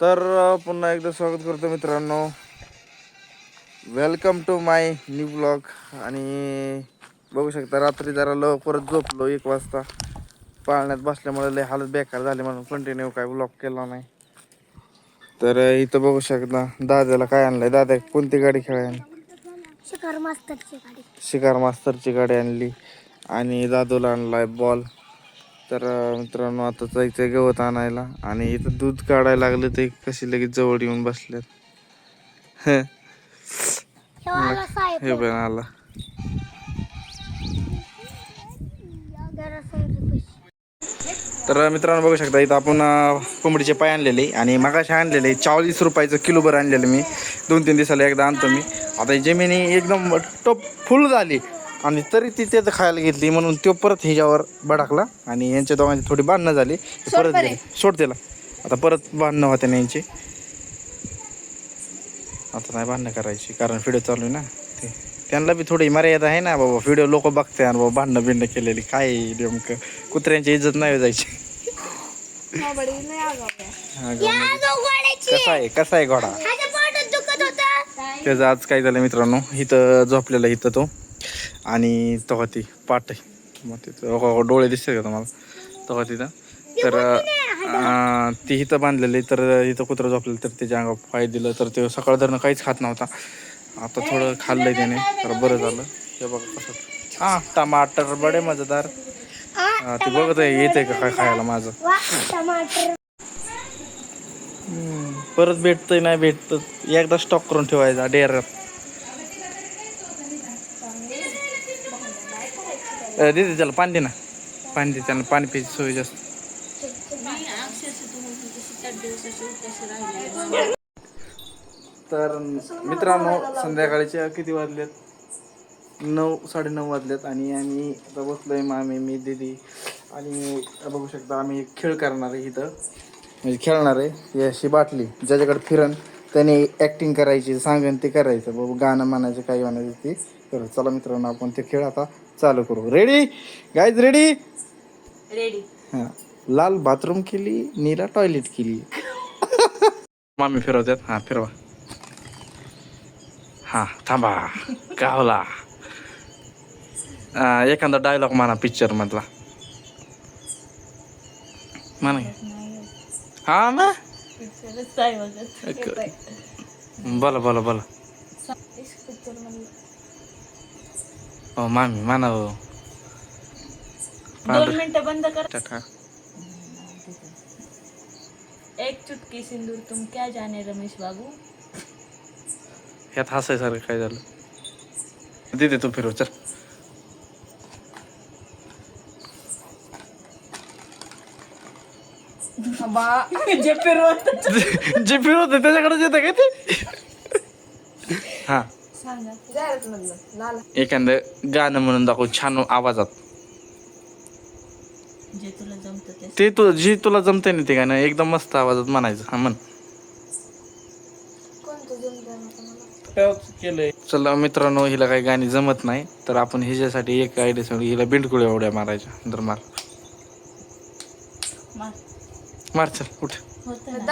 तर पुन्हा एकदा स्वागत करतो मित्रांनो. Welcome to my new blog आणि बघू शकता रात्री जरा लवकरच झोपलो एक वाजता. पाळण्यात बसल्यामुळे लय हालत बेकार झाली म्हणून कंटिन्यू काय ब्लॉग केला नाही. तर इथं बघू शकता दादाला काय आणलंय? दादा कोणती गाडी खेळायला शिकार मास्तरची गाडी. शिकार मास्तरची गाडी आणली. आणि दादूला आणलाय बॉल तर मित्रांनो आता जायचंय गवत आणायला आणि इथं दूध काढायला लागले ते कशी लगेच जवळ येऊन बसल्यात हं, पण आला. तर मित्रांनो बघू शकता इथं आपण कोंबडीचे पाय आणलेले आणि मगाशी आणलेले चाळीस रुपयाचं किलोभर आणलेलं मी. दोन तीन दिवसाला एकदा आणतो मी. आता जमिनी एकदम टप फुल झाली. आणि तरी ती त्याचं खायला घेतली म्हणून तो परत ह्याच्यावर भडकला आणि यांच्या दोघांची थोडी भांडणं झाली. ते परत गेले. सोड त्याला आता परत भांडणं होते ना यांची. आता नाही भांडणं करायची कारण व्हिडिओ चालू आहे ना. ते त्यांना बी थोडी मर्यादा आहे ना बाबा व्हिडिओ लोक बघते आणि बाबा भांडणं बिंडणं केलेली. काय नेमकं? कुत्र्यांची इज्जत नाही जायची. कसा आहे? कसा आहे घोडा. त्याचं आज काय झालं मित्रांनो? इथं झोपलेलं इथं तो. आणि तेव्हा ती पाट आहे. मग तिथं अगं, डोळे दिसते का तुम्हाला? तेव्हा तिथं. तर ती इथं बांधलेली तर इथं कुत्रं झोपलेलं तर त्याच्या अंगावर पाय दिलं. तर ते सकाळ धरणं काहीच खात नव्हता. आता थोडं खाल्लंय त्याने. तर बरं झालं. हे बघा कसं हां टमाटर बडे मजेदार. हा, ते बघत आहे. येते का काय खायला माझं? परत भेटतंय नाही भेटत. एकदा स्टॉक करून ठेवायचा डेअरात दे त्याला पाणी दे ना. पाणी दे त्याला पाणी प्यायची सोय जास्त. तर मित्रांनो संध्याकाळच्या किती वाजलेत? नऊ साडेनऊ वाजलेत आणि आम्ही आता बसलोय मामी मी दीदी. आणि बघू शकता आम्ही खेळ करणार आहे इथं. म्हणजे खेळणार आहे ही अशी बाटली. ज्याच्याकडे फिरण त्याने ॲक्टिंग करायची सांगन ते करायचं. बाबा गाणं म्हणायचं काही म्हणायचं ते. तर चला मित्रांनो आपण ते खेळ आता चालू करू. रेडी गाईज रेडी रेडी हां. लाल बाथरूम केली नीला टॉयलेट केली. मामी फिरवतात हां फिरवा. हां थांबा. गावला. एखादा डायलॉग म्हणा पिक्चर मधला. म्हणा. हा ना? बोला बोला बोला. हो मामी म्हणा हो दोन मिनिटं बंद कर. टाटा. एक चुटकी सिंदूर तुम क्या जाने रमेश बाबू? ह्यात हसायसारखं काय झालं? दे दे तू फिरव चल. जे फिरवत. जे फिरवत त्याच्याकडेच येतं काय ते? हा. एखादं गाणं म्हणून दाखव छान आवाजात. जे तुला जमत ते. ते तू जी तुला जमते ना ते गाणं एकदम मस्त आवाजात म्हणायचं हा म्हण. केलंय. चला मित्रांनो हिला काही गाणी जमत नाही तर आपण हिच्यासाठी एक आयडिया सांगू हिला बिंडकुळ्या उड्या मारायच्या तर मार. मार. मार चल उठ. होतं ना.